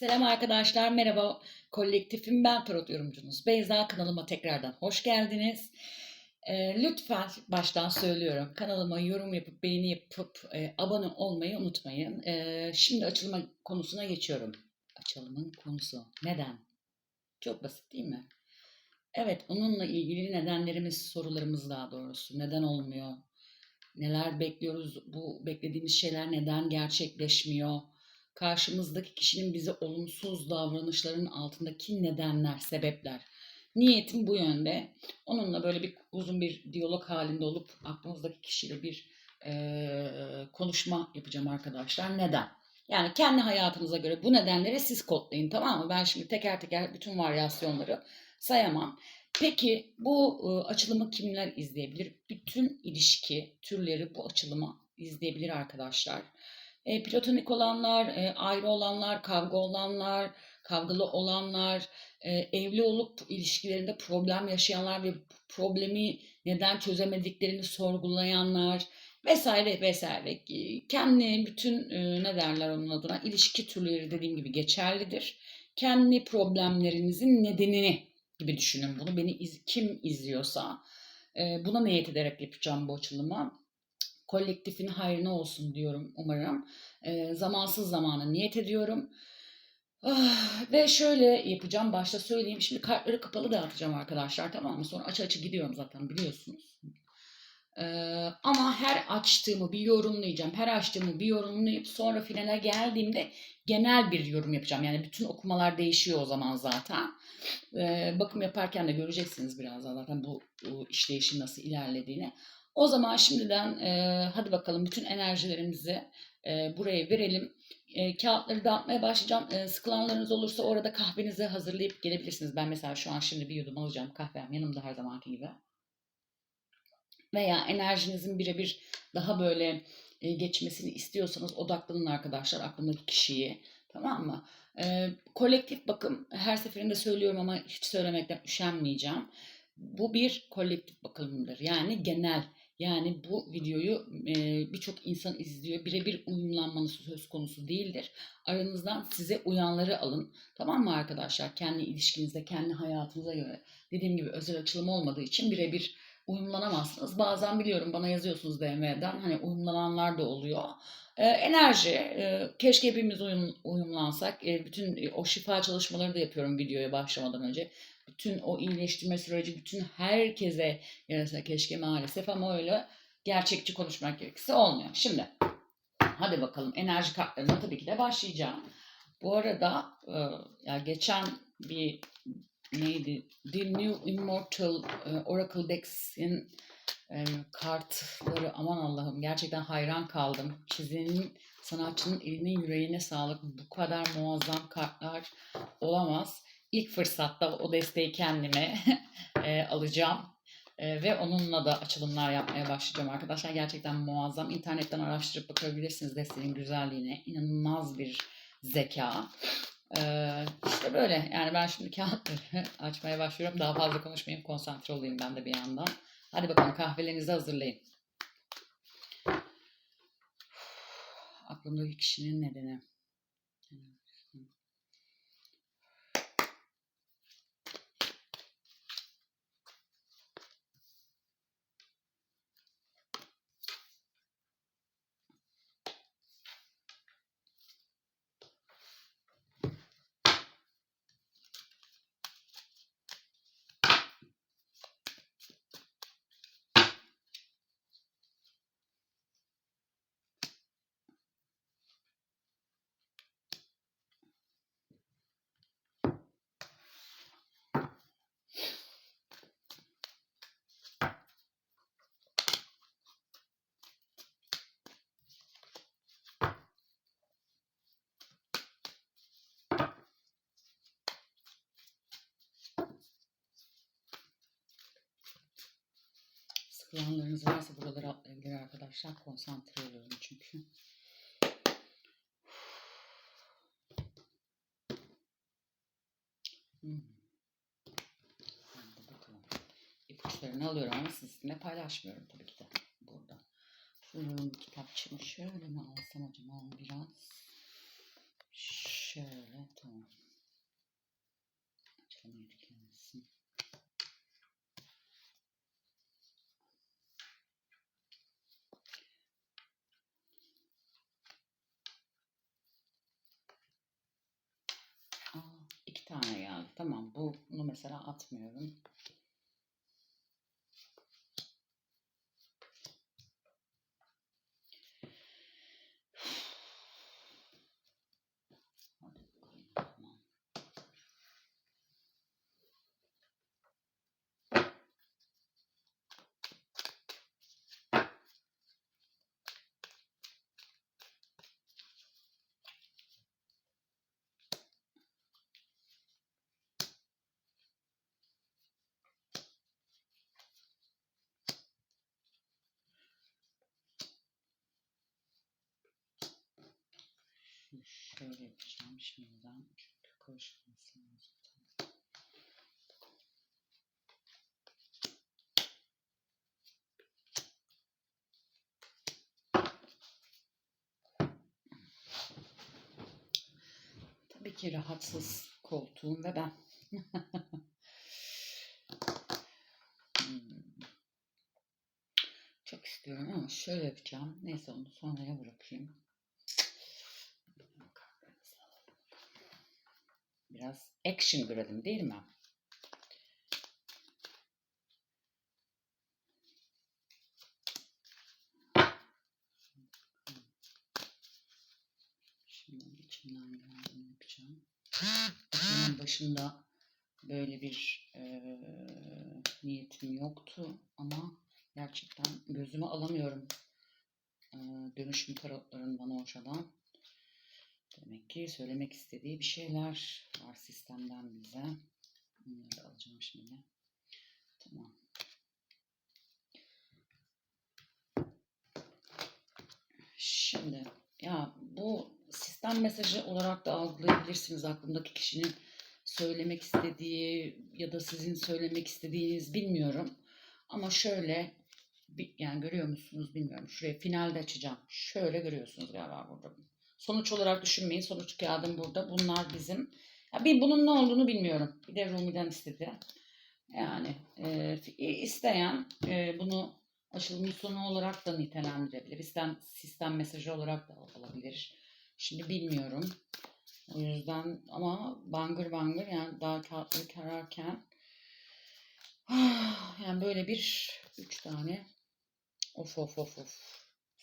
Selam arkadaşlar, merhaba. Kolektifim ben tarot yorumcunuz. Beyza kanalıma tekrardan hoş geldiniz. Ee, lütfen baştan söylüyorum kanalıma yorum yapıp beğeni yapıp e, abone olmayı unutmayın. Ee, şimdi açılma konusuna geçiyorum. Açılımın konusu neden? Çok basit değil mi? Evet onunla ilgili nedenlerimiz, sorularımız daha doğrusu. Neden olmuyor? Neler bekliyoruz? Bu beklediğimiz şeyler neden gerçekleşmiyor? Karşımızdaki kişinin bize olumsuz davranışların altındaki nedenler, sebepler. Niyetim bu yönde. Onunla böyle bir uzun bir diyalog halinde olup aklımızdaki kişiyle bir e, konuşma yapacağım arkadaşlar. Neden? Yani kendi hayatınıza göre bu nedenleri siz kodlayın tamam mı? Ben şimdi teker teker bütün varyasyonları sayamam. Peki bu e, açılımı kimler izleyebilir? Bütün ilişki türleri bu açılımı izleyebilir arkadaşlar. E, platonik olanlar, e, ayrı olanlar, kavga olanlar, kavgalı olanlar, e, evli olup ilişkilerinde problem yaşayanlar ve problemi neden çözemediklerini sorgulayanlar vesaire vesaire. Kendi bütün e, ne derler onun adına ilişki türleri dediğim gibi geçerlidir. Kendi problemlerinizin nedenini gibi düşünün bunu. Beni iz, kim izliyorsa e, buna niyet ederek yapacağım bu açılımı kolektifin hayrına olsun diyorum umarım. E, zamansız zamana niyet ediyorum. Ah, ve şöyle yapacağım başta söyleyeyim. Şimdi kartları kapalı dağıtacağım arkadaşlar tamam mı? Sonra aç açı gidiyorum zaten biliyorsunuz. Ee, ama her açtığımı bir yorumlayacağım. Her açtığımı bir yorumlayıp sonra finale geldiğimde genel bir yorum yapacağım. Yani bütün okumalar değişiyor o zaman zaten. Ee, bakım yaparken de göreceksiniz birazdan zaten bu, bu işleyişin nasıl ilerlediğini. O zaman şimdiden e, hadi bakalım bütün enerjilerimizi e, buraya verelim. E, kağıtları dağıtmaya başlayacağım. E, sıkılanlarınız olursa orada kahvenizi hazırlayıp gelebilirsiniz. Ben mesela şu an şimdi bir yudum alacağım kahvem yanımda her zamanki gibi. Veya enerjinizin birebir daha böyle e, geçmesini istiyorsanız odaklanın arkadaşlar aklımdaki kişiyi. Tamam mı? E, kolektif bakım her seferinde söylüyorum ama hiç söylemekten üşenmeyeceğim. Bu bir kolektif bakımdır. Yani genel yani bu videoyu e, birçok insan izliyor. Birebir uyumlanmanız söz konusu değildir. Aranızdan size uyanları alın. Tamam mı arkadaşlar? Kendi ilişkinizde, kendi hayatınıza göre. Dediğim gibi özel açılım olmadığı için birebir uyumlanamazsınız. Bazen biliyorum bana yazıyorsunuz DM'den. Hani uyumlananlar da oluyor. E, enerji. E, keşke hepimiz uyum, uyumlansak. E, bütün e, o şifa çalışmaları da yapıyorum videoya başlamadan önce bütün o iyileştirme süreci bütün herkese yarasa keşke maalesef ama öyle gerçekçi konuşmak gerekirse olmuyor. Şimdi hadi bakalım enerji kartlarına tabii ki de başlayacağım. Bu arada e, ya geçen bir neydi? The New Immortal e, Oracle Decks'in e, kartları aman Allah'ım gerçekten hayran kaldım. Çizenin sanatçının elinin yüreğine sağlık. Bu kadar muazzam kartlar olamaz ilk fırsatta o desteği kendime e, alacağım. E, ve onunla da açılımlar yapmaya başlayacağım arkadaşlar. Gerçekten muazzam. İnternetten araştırıp bakabilirsiniz desteğin güzelliğine. İnanılmaz bir zeka. Ee, işte böyle. Yani ben şimdi kağıtları açmaya başlıyorum. Daha fazla konuşmayayım. Konsantre olayım ben de bir yandan. Hadi bakalım kahvelerinizi hazırlayın. Aklımdaki kişinin nedeni. Kılanlarınız varsa buraları atlayabilir arkadaşlar. Konsantre oluyorum çünkü. Hmm. Ben de bakalım. İpuçlarını alıyorum ama sizinle paylaşmıyorum tabii ki de burada. Şunun kitapçımı şöyle mi alsam acaba biraz? Şöyle tamam. Açalım Tamam bu bunu mesela atmıyorum. Hadi bakalım, tamam. Şöyle yapacağım şimdiden çünkü karışması lazım. Tabii ki rahatsız koltuğum ve ben. Hmm. Çok istiyorum ama şöyle yapacağım. Neyse onu sonraya bırakayım. Biraz action görelim değil mi? Şimdi içimden geldiğini yapacağım. Aşamanın başında böyle bir eee, niyetim yoktu ama gerçekten gözüme alamıyorum eee, dönüşüm tarotların bana hoşadan. Demek ki söylemek istediği bir şeyler var sistemden bize. Bunları alacağım şimdi. Tamam. Şimdi ya bu sistem mesajı olarak da algılayabilirsiniz aklımdaki kişinin söylemek istediği ya da sizin söylemek istediğiniz bilmiyorum. Ama şöyle yani görüyor musunuz bilmiyorum. Şuraya finalde açacağım. Şöyle görüyorsunuz galiba burada. Sonuç olarak düşünmeyin. Sonuç kağıdım burada. Bunlar bizim. Ya bir bunun ne olduğunu bilmiyorum. Bir de Rumi'den istedi. Yani e, isteyen e, bunu açılımın sonu olarak da nitelendirebilir. İsten sistem mesajı olarak da alabilir. Şimdi bilmiyorum. O yüzden ama bangır bangır yani daha kağıtları kararken yani böyle bir üç tane of of of of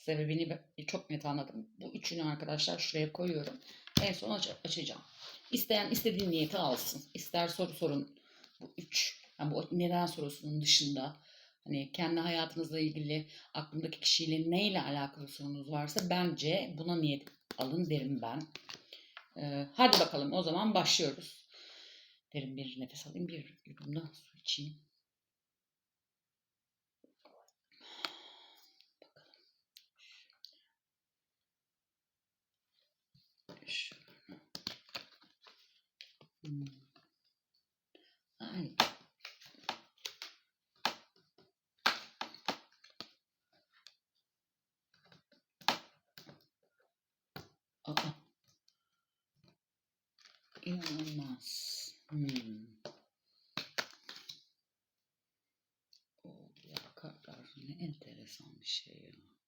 sebebini çok net anladım. Bu üçünü arkadaşlar şuraya koyuyorum. En son aç- açacağım. İsteyen istediği niyeti alsın. İster soru sorun. Bu üç. Yani bu neden sorusunun dışında hani kendi hayatınızla ilgili aklımdaki kişiyle neyle alakalı sorunuz varsa bence buna niyet alın derim ben. Ee, hadi bakalım o zaman başlıyoruz. Derin bir nefes alayım. Bir yudum da su içeyim. Hmm. Ay. Aa. İnanılmaz. Hmm. O ya kartlar ne enteresan bir şey ya.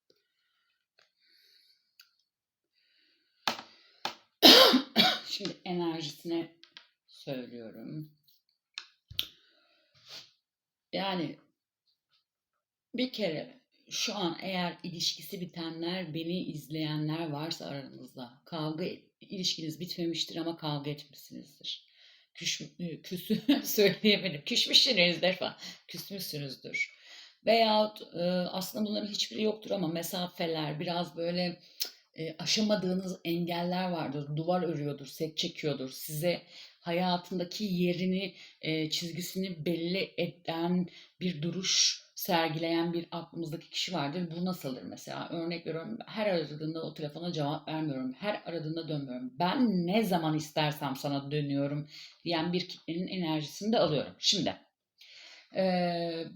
Şimdi enerjisine söylüyorum. Yani bir kere şu an eğer ilişkisi bitenler, beni izleyenler varsa aranızda kavga ilişkiniz bitmemiştir ama kavga etmişsinizdir. Küş, küsü söyleyemedim. Küsmüşsünüzdür falan. Küsmüşsünüzdür. Veyahut e, aslında bunların hiçbiri yoktur ama mesafeler, biraz böyle e, aşamadığınız engeller vardır. Duvar örüyordur, set çekiyordur. Size hayatındaki yerini, e, çizgisini belli eden bir duruş sergileyen bir aklımızdaki kişi vardır. Bu nasıldır mesela? Örnek veriyorum her aradığında o telefona cevap vermiyorum. Her aradığında dönmüyorum. Ben ne zaman istersem sana dönüyorum diyen bir kitlenin enerjisini de alıyorum. Şimdi e,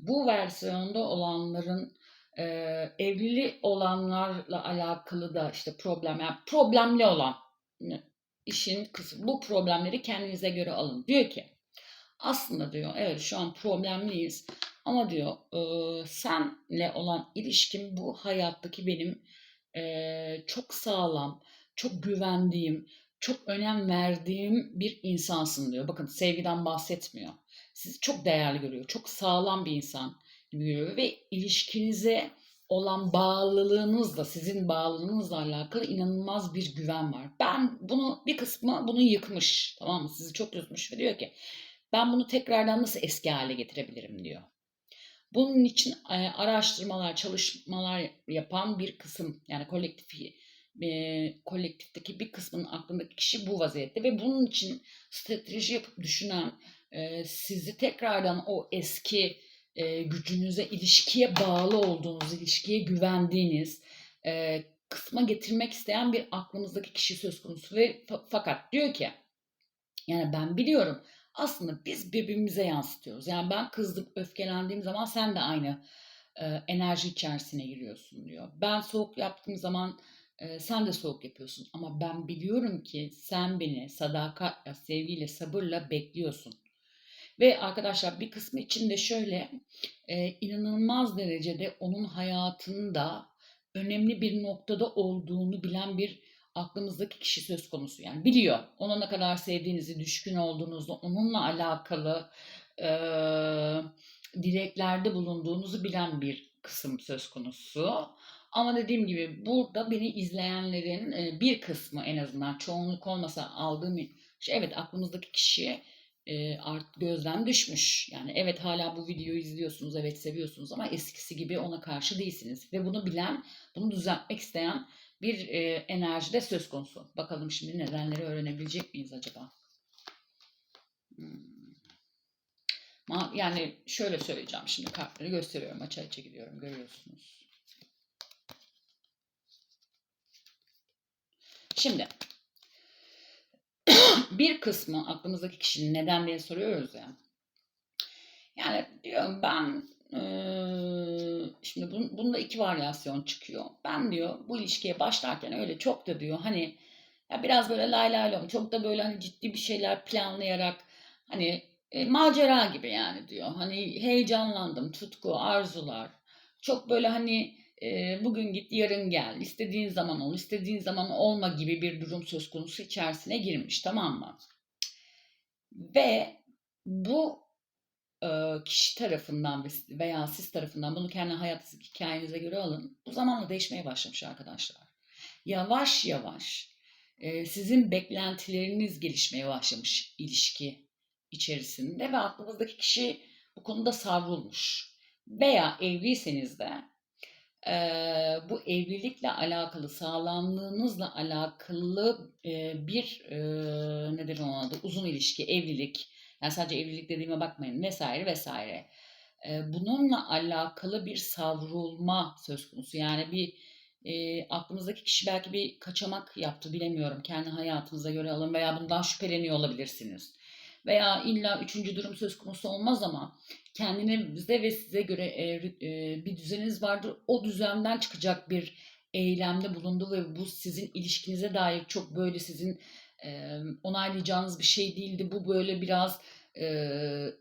bu versiyonda olanların e, evli olanlarla alakalı da işte problem yani problemli olan işin kısmı bu problemleri kendinize göre alın. Diyor ki aslında diyor evet şu an problemliyiz ama diyor e, senle olan ilişkim bu hayattaki benim e, çok sağlam, çok güvendiğim, çok önem verdiğim bir insansın diyor. Bakın sevgiden bahsetmiyor. Sizi çok değerli görüyor. Çok sağlam bir insan gibi ve ilişkinize olan bağlılığınızla, sizin bağlılığınızla alakalı inanılmaz bir güven var. Ben bunu bir kısmı bunu yıkmış. Tamam mı? Sizi çok üzmüş ve diyor ki ben bunu tekrardan nasıl eski hale getirebilirim diyor. Bunun için e, araştırmalar, çalışmalar yapan bir kısım yani kolektif e, kolektifteki bir kısmının aklındaki kişi bu vaziyette ve bunun için strateji yapıp düşünen e, sizi tekrardan o eski e, gücünüze, ilişkiye bağlı olduğunuz, ilişkiye güvendiğiniz e, kısma getirmek isteyen bir aklımızdaki kişi söz konusu ve fa- fakat diyor ki yani ben biliyorum aslında biz birbirimize yansıtıyoruz. Yani ben kızdım, öfkelendiğim zaman sen de aynı e, enerji içerisine giriyorsun diyor. Ben soğuk yaptığım zaman e, sen de soğuk yapıyorsun. Ama ben biliyorum ki sen beni sadakatle, sevgiyle, sabırla bekliyorsun. Ve arkadaşlar bir kısmı için de şöyle e, inanılmaz derecede onun hayatında önemli bir noktada olduğunu bilen bir aklımızdaki kişi söz konusu. Yani biliyor ona ne kadar sevdiğinizi, düşkün olduğunuzu, onunla alakalı e, dileklerde bulunduğunuzu bilen bir kısım söz konusu. Ama dediğim gibi burada beni izleyenlerin e, bir kısmı en azından çoğunluk olmasa aldığım şey evet aklımızdaki kişi e, art gözden düşmüş. Yani evet hala bu videoyu izliyorsunuz, evet seviyorsunuz ama eskisi gibi ona karşı değilsiniz. Ve bunu bilen, bunu düzeltmek isteyen bir e, enerji de söz konusu. Bakalım şimdi nedenleri öğrenebilecek miyiz acaba? Hmm. Yani şöyle söyleyeceğim şimdi kartları gösteriyorum. Açı açı gidiyorum görüyorsunuz. Şimdi bir kısmı aklımızdaki kişinin neden diye soruyoruz ya. Yani diyorum ben ee, şimdi bun, bunda iki varyasyon çıkıyor. Ben diyor bu ilişkiye başlarken öyle çok da diyor hani ya biraz böyle lay lay lom çok da böyle hani ciddi bir şeyler planlayarak hani e, macera gibi yani diyor. Hani heyecanlandım, tutku, arzular. Çok böyle hani bugün git yarın gel, istediğin zaman ol, istediğin zaman olma gibi bir durum söz konusu içerisine girmiş tamam mı? Ve bu kişi tarafından veya siz tarafından bunu kendi hayat hikayenize göre alın. Bu zamanla değişmeye başlamış arkadaşlar. Yavaş yavaş sizin beklentileriniz gelişmeye başlamış ilişki içerisinde ve aklınızdaki kişi bu konuda savrulmuş. Veya evliyseniz de e, bu evlilikle alakalı, sağlamlığınızla alakalı e, bir e, nedir onun adı? Uzun ilişki, evlilik. Yani sadece evlilik dediğime bakmayın vesaire vesaire. E, bununla alakalı bir savrulma söz konusu. Yani bir e, aklınızdaki kişi belki bir kaçamak yaptı bilemiyorum. Kendi hayatınıza göre alın veya bundan şüpheleniyor olabilirsiniz veya illa üçüncü durum söz konusu olmaz ama kendinize ve size göre e, e, bir düzeniniz vardır. O düzenden çıkacak bir eylemde bulundu ve bu sizin ilişkinize dair çok böyle sizin e, onaylayacağınız bir şey değildi. Bu böyle biraz e,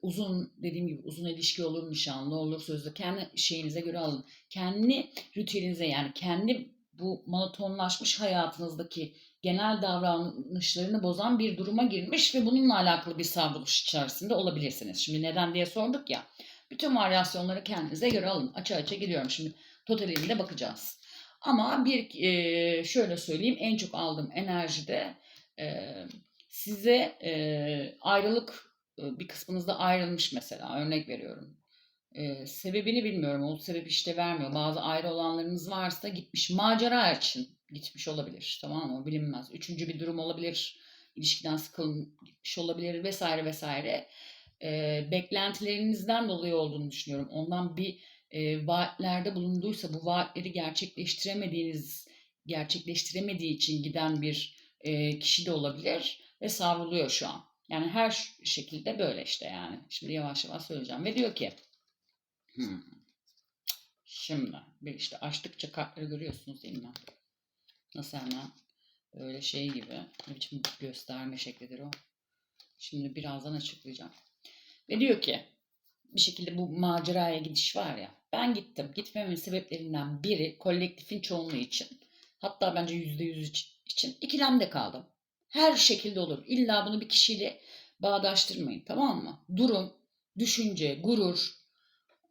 uzun dediğim gibi uzun ilişki olur, nişanlı olur, sözlü kendi şeyinize göre alın. Kendi ritüelinize yani kendi bu monotonlaşmış hayatınızdaki genel davranışlarını bozan bir duruma girmiş ve bununla alakalı bir savruluş içerisinde olabilirsiniz. Şimdi neden diye sorduk ya. Bütün varyasyonları kendinize göre alın. Açı açı gidiyorum. Şimdi totalinde bakacağız. Ama bir e, şöyle söyleyeyim en çok aldığım enerjide e, size e, ayrılık e, bir kısmınızda ayrılmış mesela örnek veriyorum. E, sebebini bilmiyorum. O sebep işte vermiyor. Bazı ayrı olanlarınız varsa gitmiş macera için gitmiş olabilir. Tamam mı? Bilinmez. Üçüncü bir durum olabilir. İlişkiden sıkılmış olabilir vesaire vesaire. E, beklentilerinizden dolayı olduğunu düşünüyorum. Ondan bir e, vaatlerde bulunduysa bu vaatleri gerçekleştiremediğiniz gerçekleştiremediği için giden bir e, kişi de olabilir ve savruluyor şu an. Yani her şekilde böyle işte yani. Şimdi yavaş yavaş söyleyeceğim. Ve diyor ki hmm, şimdi işte açtıkça kartları görüyorsunuz değil mi? Nasıl hemen böyle şey gibi ne biçim gösterme şeklidir o. Şimdi birazdan açıklayacağım. Ve diyor ki bir şekilde bu maceraya gidiş var ya ben gittim. Gitmemin sebeplerinden biri kolektifin çoğunluğu için. Hatta bence yüzde yüz için ikilemde kaldım. Her şekilde olur. İlla bunu bir kişiyle bağdaştırmayın tamam mı? Durum, düşünce, gurur,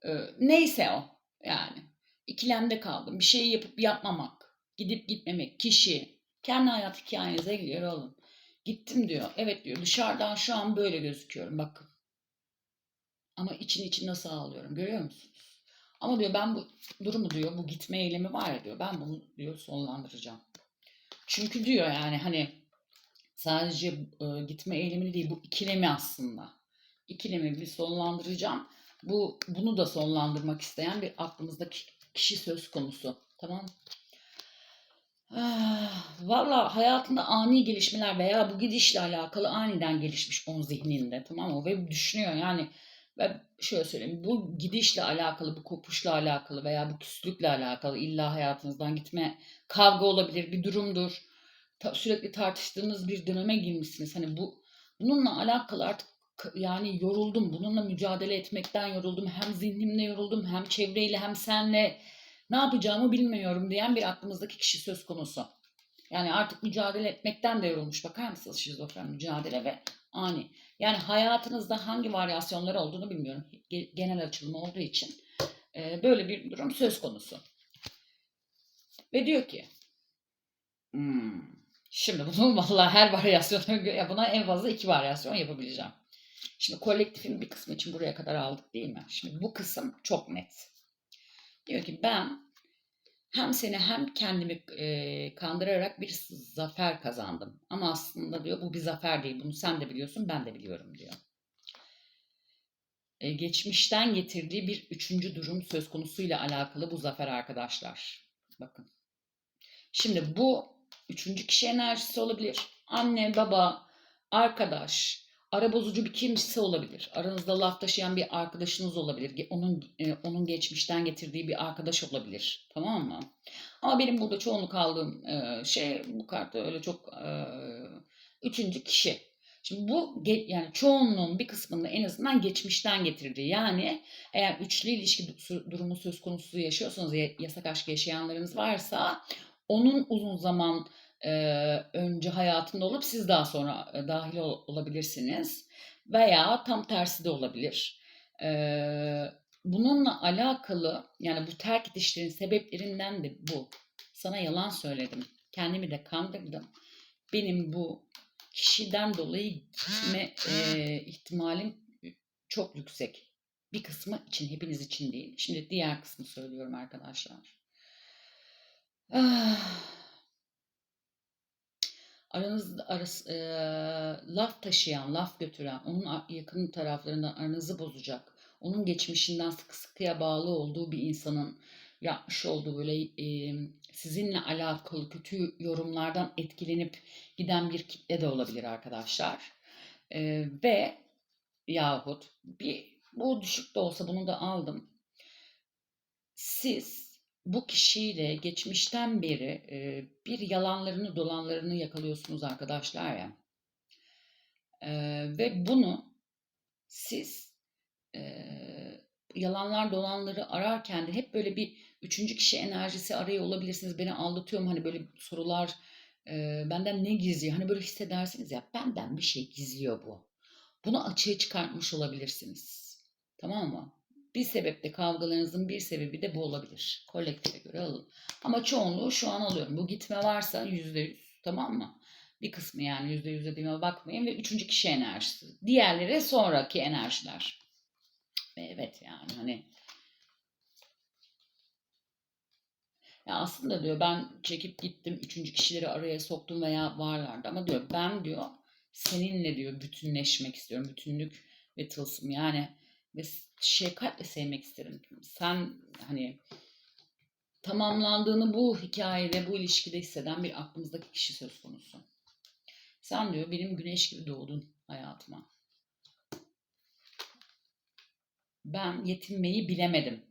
e, neyse o yani. İkilemde kaldım. Bir şeyi yapıp yapmamak, gidip gitmemek, kişi, kendi hayat hikayenize göre olun. Gittim diyor. Evet diyor dışarıdan şu an böyle gözüküyorum bakın. Ama için için nasıl ağlıyorum görüyor musunuz? Ama diyor ben bu durumu diyor bu gitme eylemi var ya diyor ben bunu diyor sonlandıracağım. Çünkü diyor yani hani sadece e, gitme eylemini değil bu ikilemi aslında. İkilemi bir sonlandıracağım. Bu bunu da sonlandırmak isteyen bir aklımızdaki kişi söz konusu. Tamam Valla hayatında ani gelişmeler veya bu gidişle alakalı aniden gelişmiş onun zihninde tamam mı? Ve düşünüyor yani ben şöyle söyleyeyim bu gidişle alakalı bu kopuşla alakalı veya bu küslükle alakalı illa hayatınızdan gitme kavga olabilir bir durumdur. Ta- sürekli tartıştığınız bir döneme girmişsiniz. Hani bu bununla alakalı artık yani yoruldum. Bununla mücadele etmekten yoruldum. Hem zihnimle yoruldum hem çevreyle hem senle ne yapacağımı bilmiyorum diyen bir aklımızdaki kişi söz konusu. Yani artık mücadele etmekten de yorulmuş. Bakar mısınız şizofren mücadele ve ani. Yani hayatınızda hangi varyasyonları olduğunu bilmiyorum. Ge- Genel açılımı olduğu için e, böyle bir durum söz konusu. Ve diyor ki "Hmm, şimdi bunu vallahi her varyasyona göre buna en fazla iki varyasyon yapabileceğim. Şimdi kolektifin bir kısmı için buraya kadar aldık değil mi? Şimdi bu kısım çok net. Diyor ki ben hem seni hem kendimi e, kandırarak bir zafer kazandım. Ama aslında diyor bu bir zafer değil. Bunu sen de biliyorsun, ben de biliyorum diyor. E, geçmişten getirdiği bir üçüncü durum söz konusuyla alakalı bu zafer arkadaşlar. Bakın. Şimdi bu üçüncü kişi enerjisi olabilir. Anne, baba, arkadaş, ara bozucu bir kimse olabilir. Aranızda laf taşıyan bir arkadaşınız olabilir. Onun e, onun geçmişten getirdiği bir arkadaş olabilir. Tamam mı? Ama benim burada çoğunluk aldığım e, şey bu kartta öyle çok e, üçüncü kişi. Şimdi bu yani çoğunluğun bir kısmında en azından geçmişten getirdiği. Yani eğer üçlü ilişki du- durumu söz konusu yaşıyorsanız ya- yasak aşk yaşayanlarınız varsa onun uzun zaman e, önce hayatında olup siz daha sonra e, dahil ol- olabilirsiniz. Veya tam tersi de olabilir. E, bununla alakalı yani bu terk edişlerin sebeplerinden de bu. Sana yalan söyledim. Kendimi de kandırdım. Benim bu kişiden dolayı gitme e, ihtimalim çok yüksek. Bir kısmı için, hepiniz için değil. Şimdi diğer kısmı söylüyorum arkadaşlar. Ah. Aranızda arası, e, laf taşıyan, laf götüren, onun yakın taraflarından aranızı bozacak, onun geçmişinden sıkı sıkıya bağlı olduğu bir insanın yapmış olduğu böyle e, sizinle alakalı kötü yorumlardan etkilenip giden bir kitle de olabilir arkadaşlar. E, ve yahut bir bu düşük de olsa bunu da aldım. Siz bu kişiyle geçmişten beri e, bir yalanlarını dolanlarını yakalıyorsunuz arkadaşlar ya. E, ve bunu siz e, yalanlar dolanları ararken de hep böyle bir üçüncü kişi enerjisi arıyor olabilirsiniz. Beni aldatıyor mu? Hani böyle sorular e, benden ne gizliyor? Hani böyle hissedersiniz ya benden bir şey gizliyor bu. Bunu açığa çıkartmış olabilirsiniz. Tamam mı? Bir sebeple kavgalarınızın bir sebebi de bu olabilir. Kolektife göre alın. Ama çoğunluğu şu an alıyorum. Bu gitme varsa yüzde yüz tamam mı? Bir kısmı yani yüzde yüz dediğime bakmayın ve üçüncü kişi enerjisi. Diğerleri sonraki enerjiler. Evet yani hani ya aslında diyor ben çekip gittim üçüncü kişileri araya soktum veya varlardı ama diyor ben diyor seninle diyor bütünleşmek istiyorum. Bütünlük ve tılsım yani ve şefkatle sevmek isterim. Sen hani tamamlandığını bu hikayede, bu ilişkide hisseden bir aklımızdaki kişi söz konusu. Sen diyor benim güneş gibi doğdun hayatıma. Ben yetinmeyi bilemedim.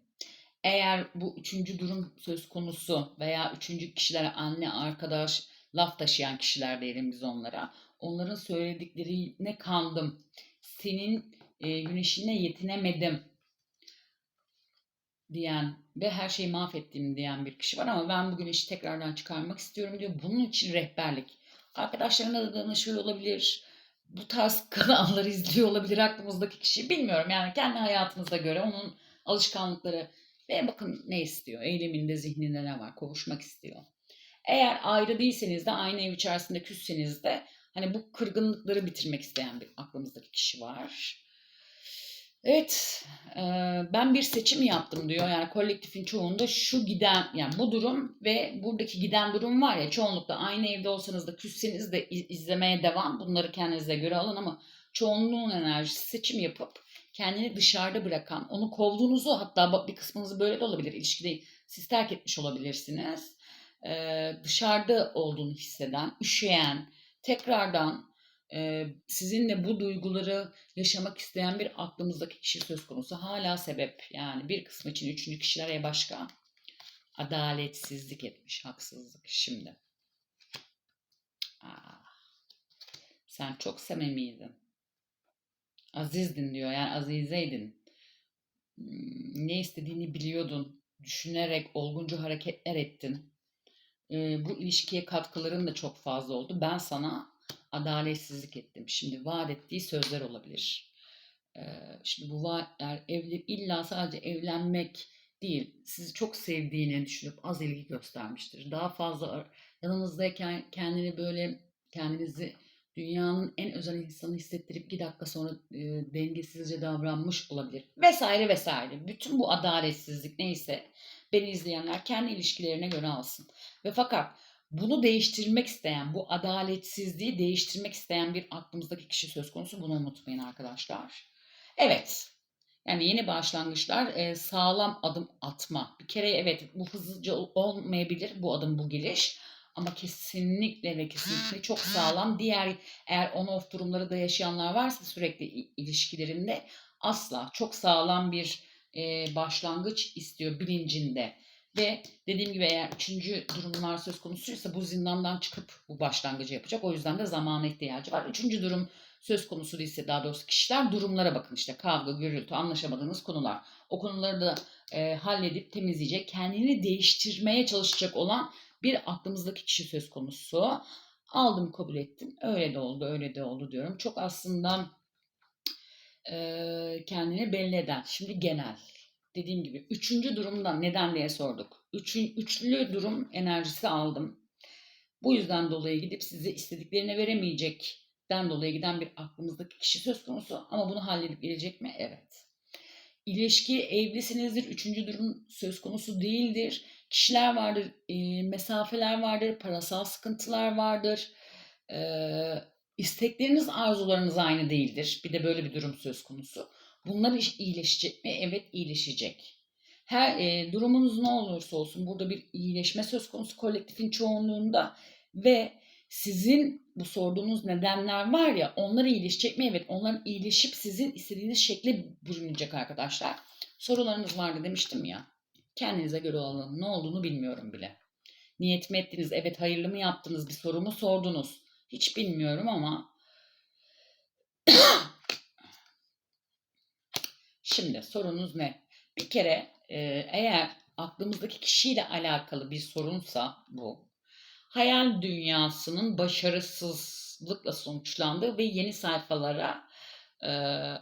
Eğer bu üçüncü durum söz konusu veya üçüncü kişilere anne, arkadaş, laf taşıyan kişiler diyelim biz onlara. Onların söylediklerine kandım. Senin e, güneşine yetinemedim diyen ve her şeyi mahvettim diyen bir kişi var ama ben bu güneşi tekrardan çıkarmak istiyorum diyor. Bunun için rehberlik. Arkadaşlarına da danışıyor olabilir. Bu tarz kanalları izliyor olabilir aklımızdaki kişi. Bilmiyorum yani kendi hayatınıza göre onun alışkanlıkları ve bakın ne istiyor? Eyleminde, zihninde ne var? Kovuşmak istiyor. Eğer ayrı değilseniz de aynı ev içerisinde küsseniz de hani bu kırgınlıkları bitirmek isteyen bir aklımızdaki kişi var. Evet, e, ben bir seçim yaptım diyor. Yani kolektifin çoğunda şu giden, yani bu durum ve buradaki giden durum var ya çoğunlukla aynı evde olsanız da küsseniz de iz- izlemeye devam. Bunları kendinize göre alın ama çoğunluğun enerjisi seçim yapıp kendini dışarıda bırakan, onu kovduğunuzu hatta bir kısmınızı böyle de olabilir. İlişkide siz terk etmiş olabilirsiniz. E, dışarıda olduğunu hisseden, üşüyen, tekrardan e, sizinle bu duyguları yaşamak isteyen bir aklımızdaki kişi söz konusu. Hala sebep yani bir kısmı için üçüncü kişilere başka adaletsizlik etmiş, haksızlık. Şimdi Aa, sen çok samimiydin. Azizdin diyor yani azizeydin. Hmm, Ne istediğini biliyordun. Düşünerek olgunca hareketler ettin. Bu ilişkiye katkıların da çok fazla oldu. Ben sana adaletsizlik ettim. Şimdi vaat ettiği sözler olabilir. Ee, şimdi bu vaatler evli, illa sadece evlenmek değil. Sizi çok sevdiğini düşünüp az ilgi göstermiştir. Daha fazla yanınızdayken kendini böyle kendinizi dünyanın en özel insanı hissettirip iki dakika sonra e, dengesizce davranmış olabilir. Vesaire vesaire. Bütün bu adaletsizlik neyse beni izleyenler kendi ilişkilerine göre alsın. Ve fakat bunu değiştirmek isteyen, bu adaletsizliği değiştirmek isteyen bir aklımızdaki kişi söz konusu. Bunu unutmayın arkadaşlar. Evet. Yani yeni başlangıçlar e, sağlam adım atma. Bir kere evet bu hızlıca ol- olmayabilir bu adım bu giriş. Ama kesinlikle ve kesinlikle çok sağlam. Diğer eğer on-off durumları da yaşayanlar varsa sürekli ilişkilerinde asla çok sağlam bir e, başlangıç istiyor bilincinde. Ve dediğim gibi eğer üçüncü durumlar söz konusuysa bu zindandan çıkıp bu başlangıcı yapacak. O yüzden de zamana ihtiyacı var. Üçüncü durum söz konusu değilse daha doğrusu kişiler durumlara bakın işte kavga, gürültü, anlaşamadığınız konular. O konuları da e, halledip temizleyecek, kendini değiştirmeye çalışacak olan bir aklımızdaki kişi söz konusu. Aldım kabul ettim. Öyle de oldu, öyle de oldu diyorum. Çok aslında e, kendini belli eden. Şimdi genel. Dediğim gibi üçüncü durumdan neden diye sorduk. Üçün, üçlü durum enerjisi aldım. Bu yüzden dolayı gidip size istediklerini veremeyecekten dolayı giden bir aklımızdaki kişi söz konusu. Ama bunu halledip gelecek mi? Evet. İlişki evlisinizdir. Üçüncü durum söz konusu değildir. Kişiler vardır, e, mesafeler vardır, parasal sıkıntılar vardır. E, istekleriniz, arzularınız aynı değildir. Bir de böyle bir durum söz konusu. Bunlar iyileşecek mi? Evet iyileşecek. Her e, durumunuz ne olursa olsun burada bir iyileşme söz konusu kolektifin çoğunluğunda ve sizin bu sorduğunuz nedenler var ya onlar iyileşecek mi? Evet onların iyileşip sizin istediğiniz şekle bürünecek arkadaşlar. Sorularınız vardı demiştim ya. Kendinize göre alın. Ne olduğunu bilmiyorum bile. Niyet mi ettiniz? Evet hayırlı mı yaptınız? Bir sorumu sordunuz. Hiç bilmiyorum ama şimdi sorunuz ne? Bir kere e, eğer aklımızdaki kişiyle alakalı bir sorunsa bu hayal dünyasının başarısızlıkla sonuçlandığı ve yeni sayfalara e,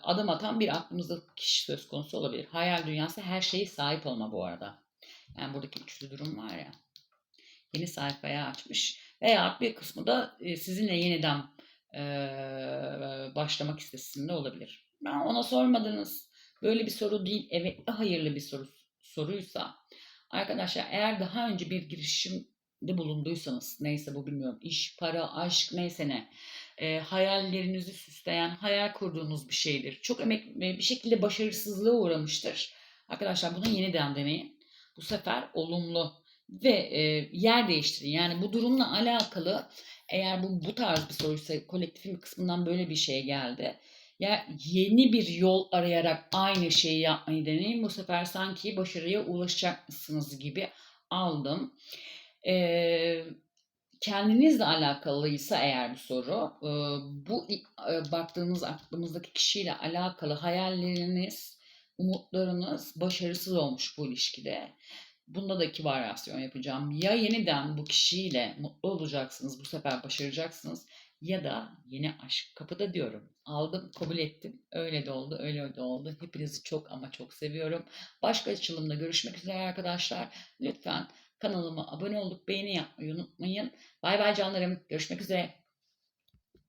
adım atan bir aklımızdaki kişi söz konusu olabilir. Hayal dünyası her şeye sahip olma bu arada. Yani buradaki üçlü durum var ya. Yeni sayfaya açmış. Veya bir kısmı da e, sizinle yeniden e, başlamak istesinde olabilir. Ben ona sormadınız. Böyle bir soru değil. Evet hayırlı bir soru soruysa. Arkadaşlar eğer daha önce bir girişimde bulunduysanız neyse bu bilmiyorum iş, para, aşk neyse ne e, hayallerinizi süsleyen, hayal kurduğunuz bir şeydir. Çok emek e, bir şekilde başarısızlığa uğramıştır. Arkadaşlar bunu yeniden deneyin. Bu sefer olumlu ve e, yer değiştirin. Yani bu durumla alakalı eğer bu bu tarz bir soruysa kolektifin kısmından böyle bir şey geldi. Ya yeni bir yol arayarak aynı şeyi yapmayı deneyin. Bu sefer sanki başarıya ulaşacakmışsınız gibi aldım. Ee, kendinizle alakalıysa eğer bu soru, e, bu e, baktığınız aklımızdaki kişiyle alakalı hayalleriniz, umutlarınız başarısız olmuş bu ilişkide. Bunda da iki varyasyon yapacağım. Ya yeniden bu kişiyle mutlu olacaksınız, bu sefer başaracaksınız ya da yeni aşk kapıda diyorum. Aldım, kabul ettim. Öyle de oldu, öyle de oldu. Hepinizi çok ama çok seviyorum. Başka açılımda görüşmek üzere arkadaşlar. Lütfen kanalıma abone olup beğeni yapmayı unutmayın. Bay bay canlarım. Görüşmek üzere.